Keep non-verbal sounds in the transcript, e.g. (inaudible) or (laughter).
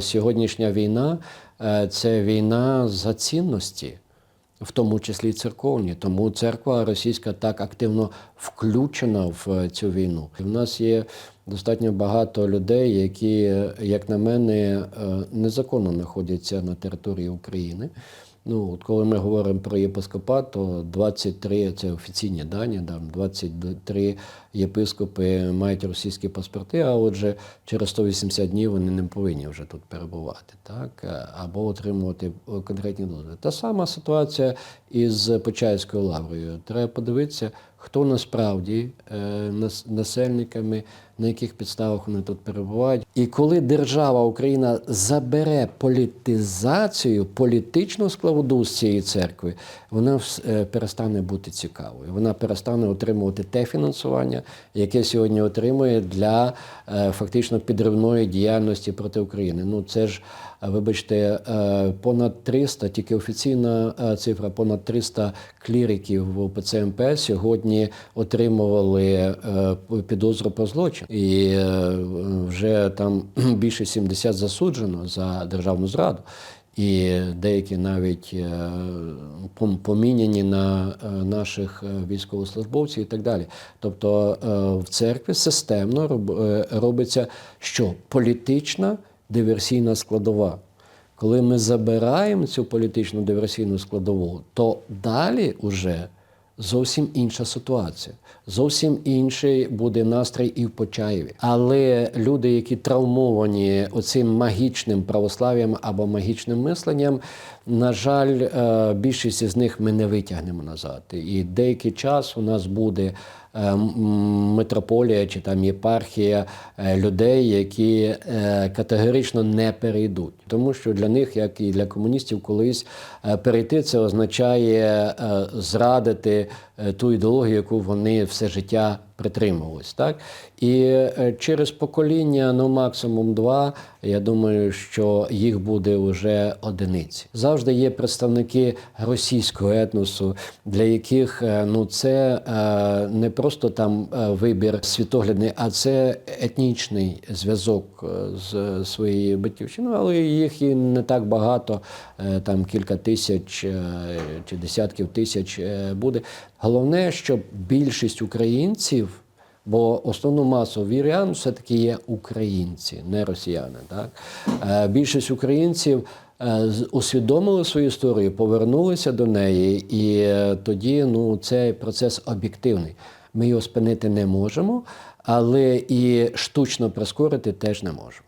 Сьогоднішня війна е, це війна за цінності, в тому числі церковні. Тому церква російська так активно включена в е, цю війну. У нас є достатньо багато людей, які, як на мене, е, незаконно знаходяться на території України. Ну, от коли ми говоримо про єпископат, то 23 це офіційні дані, там 23 єпископи мають російські паспорти, а отже, через 180 днів вони не повинні вже тут перебувати, так? або отримувати конкретні дозволи. Та сама ситуація із Почаївською лаврою. Треба подивитися, хто насправді е, нас- насельниками, на яких підставах вони тут перебувають. І коли держава Україна забере політизацію, політичну складову з цієї церкви, вона е, перестане бути цікавою. Вона перестане отримувати те фінансування, яке сьогодні отримує для е, фактично підривної діяльності проти України. Ну це ж, вибачте, понад 300, тільки офіційна цифра, понад 300 кліриків в ОПЦ МП сьогодні отримували е, підозру про злочин. І е, вже там (clears throat) більше 70 засуджено за державну зраду. І деякі навіть е, поміняні на наших військовослужбовців і так далі. Тобто в церкві системно робиться що? Політична диверсійна складова. Коли ми забираємо цю політичну диверсійну складову, то далі уже зовсім інша ситуація. Зовсім інший буде настрій і в Почаєві. Але люди, які травмовані оцим магічним православ'ям або магічним мисленням, на жаль, е, більшість із них ми не витягнемо назад. І деякий час у нас буде митрополія чи там єпархія е, людей, які е, категорично не перейдуть. Тому що для них, як і для комуністів, колись е, перейти це означає е, зрадити е, ту ідеологію, яку вони все життя притримувались. Так? І е, через покоління, ну максимум два, я думаю, що їх буде вже одиниці. Завжди є представники російського етносу, для яких е, ну, це е, не просто там вибір світоглядний, а це етнічний зв'язок з своєю батьківщиною, але їх і не так багато, там кілька тисяч чи десятків тисяч буде. Головне, щоб більшість українців. Бо основну масу вірян все-таки є українці, не росіяни. Так? Е, Більшість українців е, усвідомили свою історію, повернулися до неї, і е, тоді ну, цей процес об'єктивний. Ми його спинити не можемо, але і штучно прискорити теж не можемо.